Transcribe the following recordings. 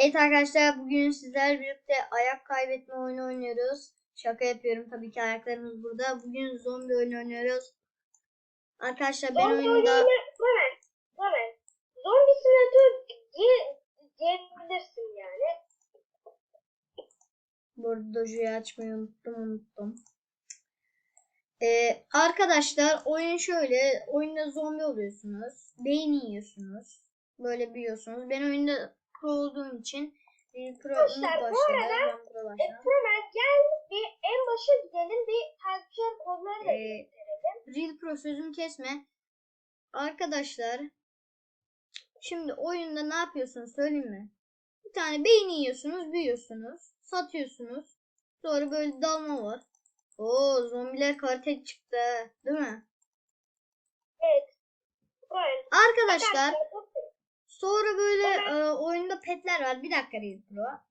Evet arkadaşlar bugün sizlerle birlikte ayak kaybetme oyunu oynuyoruz. Şaka yapıyorum tabii ki ayaklarımız burada. Bugün zombi oyunu oynuyoruz. Arkadaşlar ben Zombi oyunda hemen hemen zombi simülatör diye diyebilirsin yani. burada dojuyu açmayı unuttum unuttum. Ee, arkadaşlar oyun şöyle. Oyunda zombi oluyorsunuz. Beyin yiyorsunuz. Böyle büyüyorsunuz. Ben oyunda pro olduğum için e, Arkadaşlar, bu arada, E, hemen gel bir en başa gidelim bir takipçiler kodları da Ee, gösterelim. Real Pro sözümü kesme. Arkadaşlar şimdi oyunda ne yapıyorsunuz söyleyeyim mi? Bir tane beyin yiyorsunuz, büyüyorsunuz, satıyorsunuz. Sonra böyle dalma var. Oo zombiler kartel çıktı, değil mi? Evet. Böyle. Arkadaşlar sonra böyle e, oyunda petler var. Bir dakika Real Pro.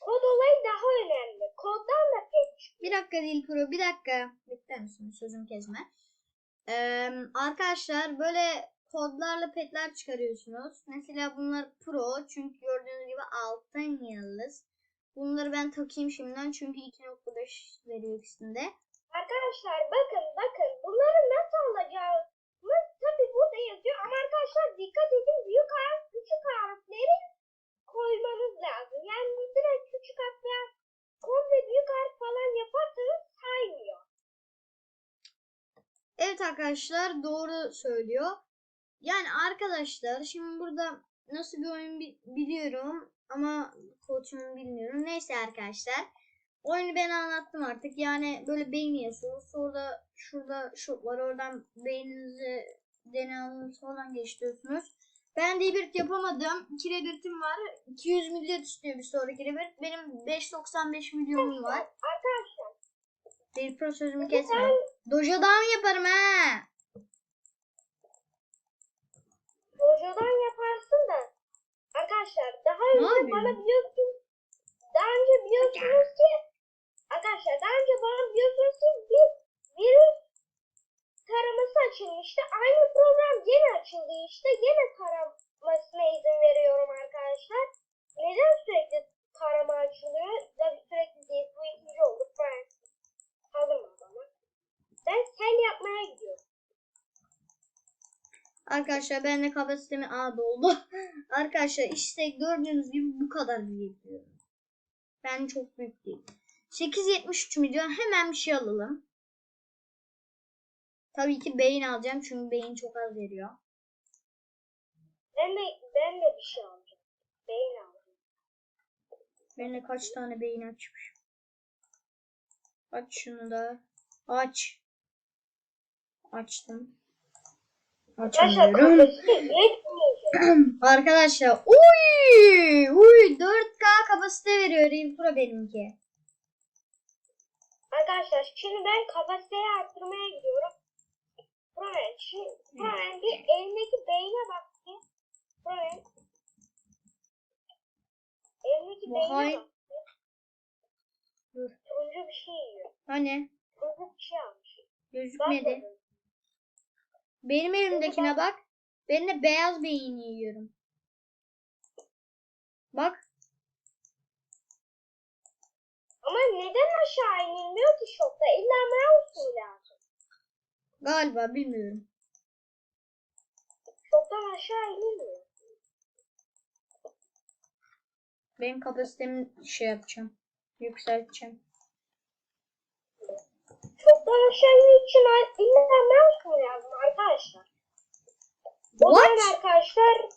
Kod olayı daha önemli. Koddan da pek Bir dakika Real Pro, bir dakika. Bekler misin? Sözümü kesme. Ee, arkadaşlar böyle kodlarla petler çıkarıyorsunuz. Mesela bunlar pro çünkü gördüğünüz gibi altın yıldız. Bunları ben takayım şimdiden çünkü 2.5 veriyor ikisinde. Arkadaşlar bakın bakın bunları nasıl alacağımız arkadaşlar doğru söylüyor. Yani arkadaşlar şimdi burada nasıl bir oyun bi- biliyorum ama koçumu bilmiyorum. Neyse arkadaşlar. Oyunu ben anlattım artık. Yani böyle beyin yiyorsunuz. Sonra şurada şu var. Oradan beyninizi DNA'nızı falan geçiriyorsunuz. Ben Rebirth yapamadım. 2 Rebirth'im var. 200 milyon istiyor bir sonraki Rebirth. Benim 5.95 milyonum var. Arkadaşlar Bir pro sözümü kesme. Dojo'dan yaparım ha. Dojo'dan yaparsın da arkadaşlar daha önce bana biliyorsun daha önce biliyorsunuz ki arkadaşlar daha önce bana biliyorsunuz ki bir virüs taraması açılmıştı. Aynı program gene açıldı işte. Gene taramasına izin veriyorum arkadaşlar. Neden sürekli tarama açılıyor? Ya sürekli değil. Bu ikinci oldu. Ben bana. Ben sel yapmaya gidiyorum. Arkadaşlar ben de kapasitemi A doldu. Arkadaşlar işte gördüğünüz gibi bu kadar büyük diyorum. Ben çok büyük değil. 873 milyon hemen bir şey alalım. Tabii ki beyin alacağım çünkü beyin çok az veriyor. Ben de, ben de bir şey alacağım. Beyin alacağım. Ben de kaç tane beyin açmış. Aç şunu da. Aç. Açtım. Açamıyorum. Arkadaşlar uy uy 4K kapasite veriyor Real Pro benimki. Arkadaşlar şimdi ben kapasiteyi arttırmaya gidiyorum. Buraya şimdi hemen bir elimdeki beyne bak bir. Buraya. Elimdeki beyne bak. Dur. Turuncu bir şey yiyor. Hani Turuncu bir şey almış. gözükmedi. Bakmadım. Benim elimdekine bak. Ben de beyaz beyin yiyorum. Bak. Ama neden aşağı inilmiyor ki şokta? İlla mouse lazım. Galiba bilmiyorum. Şoktan aşağı inilmiyor. Ben kapasitemi şey yapacağım. Yükselteceğim. Çoktan aşağı inmek için mu lazım arkadaşlar? O zaman What? arkadaşlar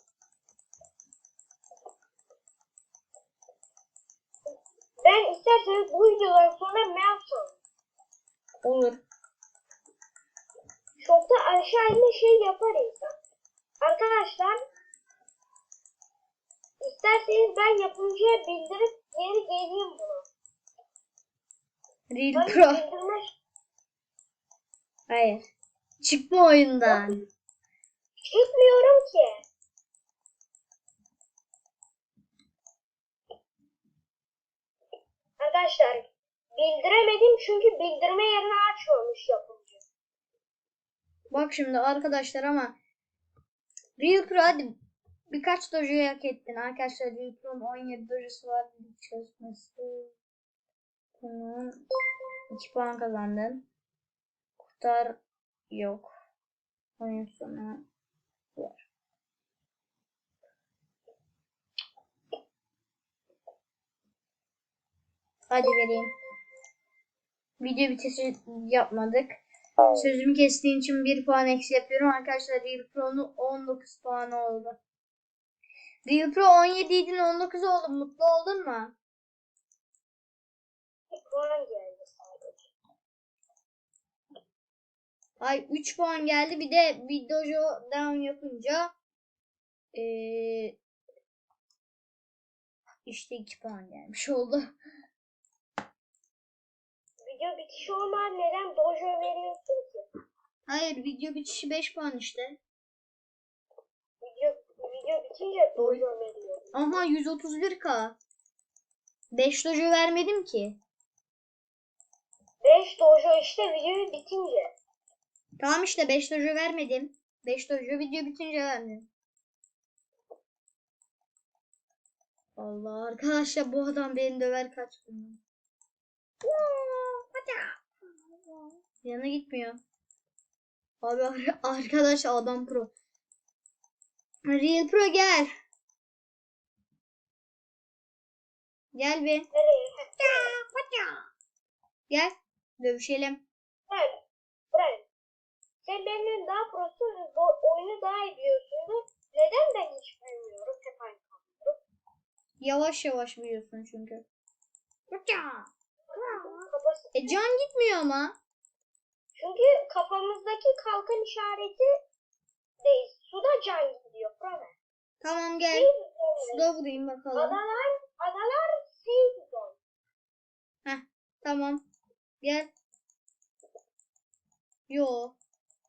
ben isterseniz bu videodan sonra mouse alın. Olur. Çokta aşağı inme şey yapar insan. Arkadaşlar isterseniz ben yapımcıya bildirip geri geleyim bunu. Real Ben Pro. bildirme Hayır. Çıkma oyundan. çıkmıyorum ki. Arkadaşlar bildiremedim çünkü bildirme yerini açmamış yapımcı. Bak şimdi arkadaşlar ama Real Pro hadi birkaç dojoyu hak ettin. Arkadaşlar Real 17 dojosu var. Bir çalışması. Tamam. 2 puan kazandın. Kurtar yok. Oyun sonu var. Hadi vereyim. Video bitişi yapmadık. Sözümü kestiğin için 1 puan eksi yapıyorum. Arkadaşlar Real Pro'nun 19 puanı oldu. Real Pro 17 idin 19 oldu. Mutlu oldun mu? Puan geldi sadece. Ay 3 puan geldi. Bir de bir dojo down yapınca ee, işte 2 puan gelmiş oldu. Video bitişi olmadan neden dojo veriyorsun ki? Hayır video bitişi 5 puan işte. Video, video bitince dojo veriyorum. Aha 131k. 5 dojo vermedim ki. 5 dojo işte video bitince. Tamam işte 5 dojo vermedim. 5 dojo video bitince verdim. Allah arkadaşlar bu adam beni döver kaç gün. Yana gitmiyor. Abi ar- arkadaş adam pro. Real pro gel. Gel. Nereye? Gel. Dövüşelim. Ben, Brian. Sen benden daha prosun oyunu daha iyi biliyorsundur. Neden ben hiç bilmiyorum? Hep aynı kalıyorum. Yavaş yavaş biliyorsun çünkü. E can gitmiyor ama. Çünkü kafamızdaki kalkan işareti değil. Suda can gidiyor. Brian. Tamam gel. Zone. Suda vurayım bakalım. Adalar, adalar safe zone. Tamam. Gel. Yo.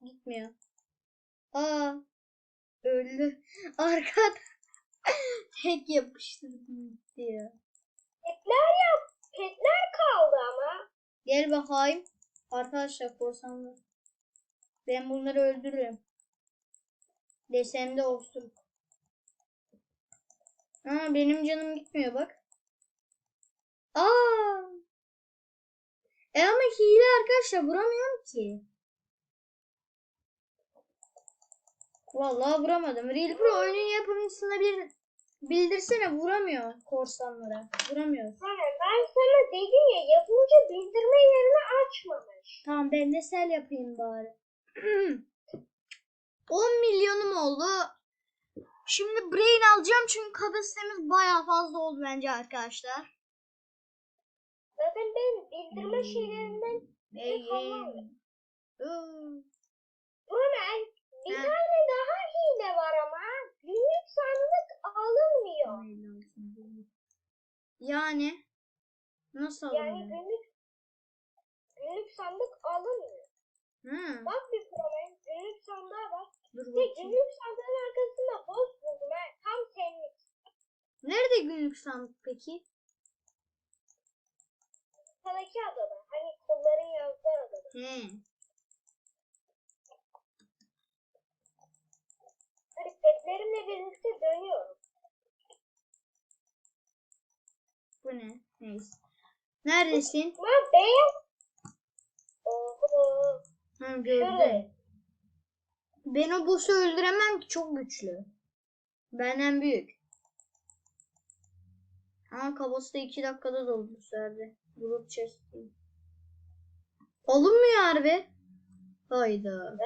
Gitmiyor. Aa. Öldü. Arkada. Tek yapıştırdım gitti ya. Petler yap. Petler kaldı ama. Gel bakayım. Arkadaşlar korsanlar. Ben bunları öldürürüm. Desemde olsun. Aa benim canım gitmiyor bak. Aa. E ama hile arkadaşlar vuramıyorum ki. Vallahi vuramadım. Real Pro oyunun yapımcısına bir bildirsene vuramıyor korsanlara. Vuramıyor. Brian ben sana dedim ya yapınca bildirme yerini açmamış. Tamam ben de sel yapayım bari. 10 milyonum oldu. Şimdi brain alacağım çünkü kapasitemiz bayağı fazla oldu bence arkadaşlar. Zaten ben bildirme şeylerinden Ey, tamam. ey. Iı. Brian bir Ha. tane daha hile var ama günlük sandık alınmıyor. Yani nasıl Yani alınıyor? günlük günlük sandık alınmıyor. Hı, Bak bir Brian günlük sandığa bak. dur bakayım. günlük sandığın arkasında boss buldum ha. Tam senlik. Nerede günlük sandık peki? Hani petlerimle birlikte dönüyorum. Bu ne? Neyse. Neredesin? Ama beyaz. Oho. Ha gördüm. Ben o boss'u öldüremem ki çok güçlü. Benden büyük. Ama kabası da 2 dakikada doldu bu sefer Grup chest değil. Alınmıyor harbi. Hayda.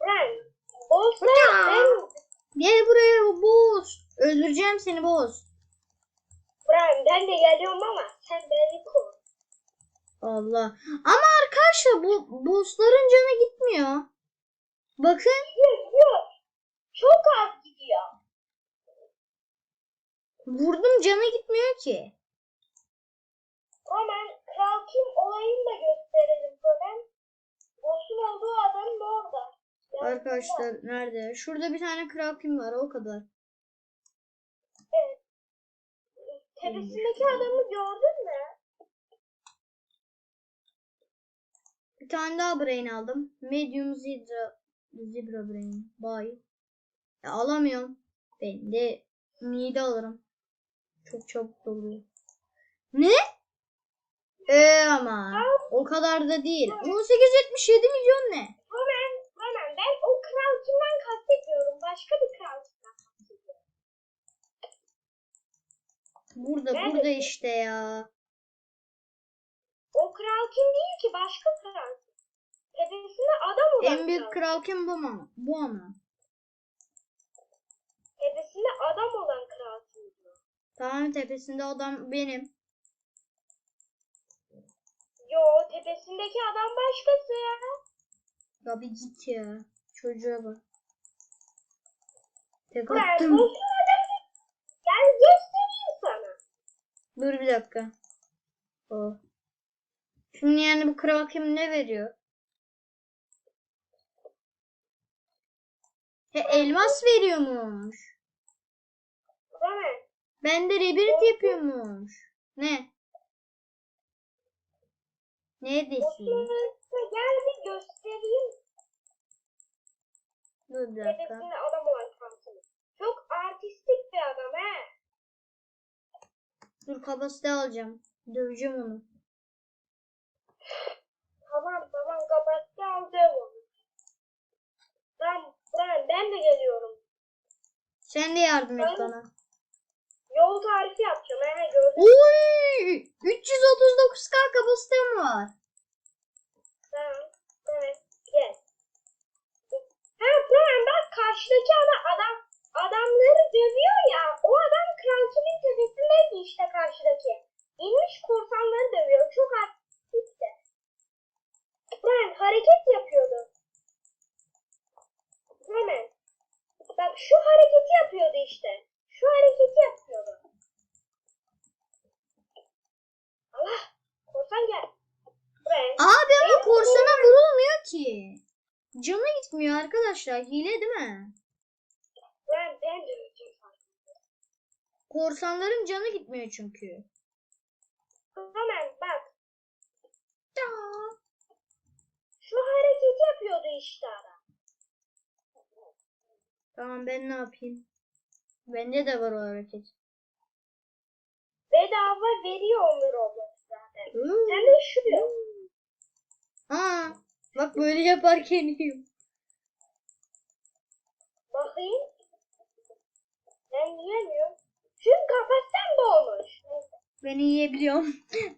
Brian. Bosslar ben Gel buraya boss. Öldüreceğim seni boss. Brian ben de geliyorum ama sen beni koru. Allah. Ama arkadaşlar bu bossların canı gitmiyor. Bakın. Gidiyor gidiyor. Çok az gidiyor. Vurdum canı gitmiyor ki. Hemen Kral Kim olayını da gösterelim böyle. Boss'un olduğu adamın orada. Yanında. Arkadaşlar nerede? Şurada bir tane kral kim var o kadar. Evet. Tepesindeki adamı gördün mü? Bir tane daha brain aldım. Medium zebra, zebra brain. Bye. Ya alamıyorum. Ben de mide alırım. Çok çabuk doluyor. Ne? Ee ama o kadar da değil. 1877 milyon ne? Hemen, hemen ben o kral kimden kastetmiyorum. Başka bir kral kimden kastediyorum. Burada Nerede? burada işte ya. O kral kim değil ki başka kral. Tepesinde adam olan En büyük kral. kim bu mu? Bu ama. Tepesinde adam olan kral kim. Tamam tepesinde adam benim. Yo tepesindeki adam başkası ya. Ya bir git ya. Çocuğa bak. Tek Ben attım. gel göstereyim sana. Dur bir dakika. Oh. Şimdi yani bu kral kim ne veriyor? He elmas veriyormuş. Hemen. Ben de rebirth yapıyormuş. Ne? Ne desin? Boşuna gel bir göstereyim. Dur bir dakika. Adam olan kim. Çok artistik bir adam he. Dur kapasite alacağım. Döveceğim onu. Tamam tamam kapattı alacağım onu. Tamam ben, ben de geliyorum. Sen de yardım et Ben- bana. Yol tarifi yapacağım. He gördüm. Uy! 339k kapasitem var. Tamam. Evet. Gel. Ha tamam bak karşıdaki adam, adam adamları dövüyor ya. O adam kraliçenin tepesindeydi işte karşıdaki. İnmiş korsanları dövüyor. Çok artistikti. Ben hareket yapıyordu. Hemen. Bak şu hareketi yapıyordu işte. Şu hareketi yapıyordu. Allah. Korsan gel. Buraya. Abi ama korsana vurulmuyor ki. Canı gitmiyor arkadaşlar. Hile değil mi? Ben ben döveceğim sana. Korsanların canı gitmiyor çünkü. Hemen bak. Şu hareketi yapıyordu işte adam. Tamam ben ne yapayım? Bende de var o hareket. Bedava veriyor onu Roblox zaten. Hı. Sen de şu diyor. Aa, bak böyle yaparken yiyorum. Bakayım. Ben yiyemiyorum. Çünkü kapasiten dolmuş. Neyse. Ben yiyebiliyorum.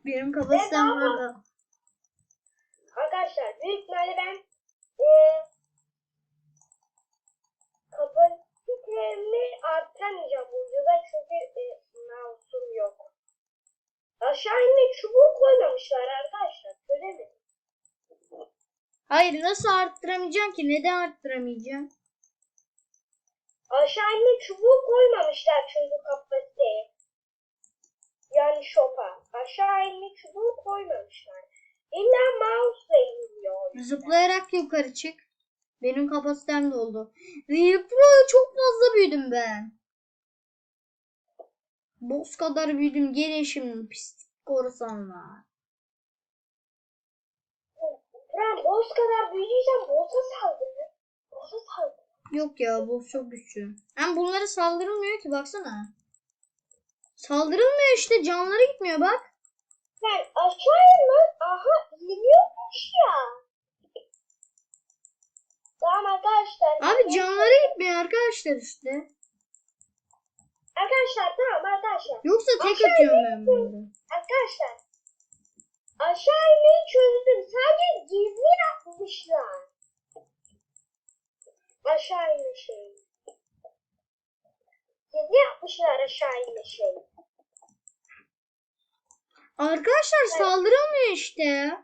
Benim kapasitem Ben var da. Arkadaşlar büyük ihtimalle ben eee kapasitemi arttıramayacağım bu videoda çünkü e, mouse'um yok. Aşağı inmek çubuğu koymamışlar arkadaşlar. Söylemedim. Hayır nasıl arttıramayacağım ki? Neden arttıramayacağım? Aşağı inme çubuğu koymamışlar çünkü kapasiteye. Yani şopa. Aşağı inme çubuğu koymamışlar. İlla mouse'la iniliyor. Zıplayarak yukarı çık. Benim kapasitem doldu. Pro'ya çok fazla büyüdüm ben. Boss kadar büyüdüm. Gelin şimdi pislik korsanlar. Fren boss kadar büyüdüysen boss'a saldır. Boss'a saldır. Yok ya boss çok güçlü. Hem bunlara saldırılmıyor ki baksana. Saldırılmıyor işte canları gitmiyor bak. Sen aşağı inme. Aha iniyormuş ya. Tamam arkadaşlar. Abi canları gitmiyor arkadaşlar işte. Arkadaşlar tamam arkadaşlar. Yoksa tek Aşağı atıyorum ben bunları. Arkadaşlar. Aşağı inmeyi çözdüm. Sadece gizli yapmışlar. Aşağı inme şeyi. Gizli yapmışlar aşağı inme şeyi. Arkadaşlar saldırılmıyor işte.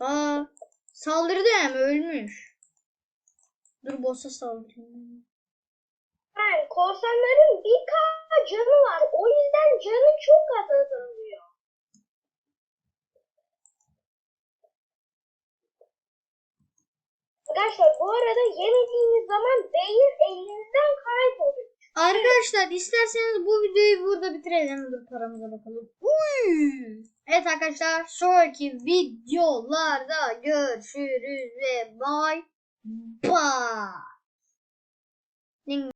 Aa, saldırdı hem ölmüş. Dur boss'a saldırayım. Yani korsanların bir k canı var. O yüzden canı çok az azalıyor. Arkadaşlar bu arada yemediğiniz zaman beyin elinizden kayboluyor. Arkadaşlar isterseniz bu videoyu burada bitirelim. Dur paramıza bakalım. Uy! Evet arkadaşlar sonraki videolarda görüşürüz ve bye. Bye.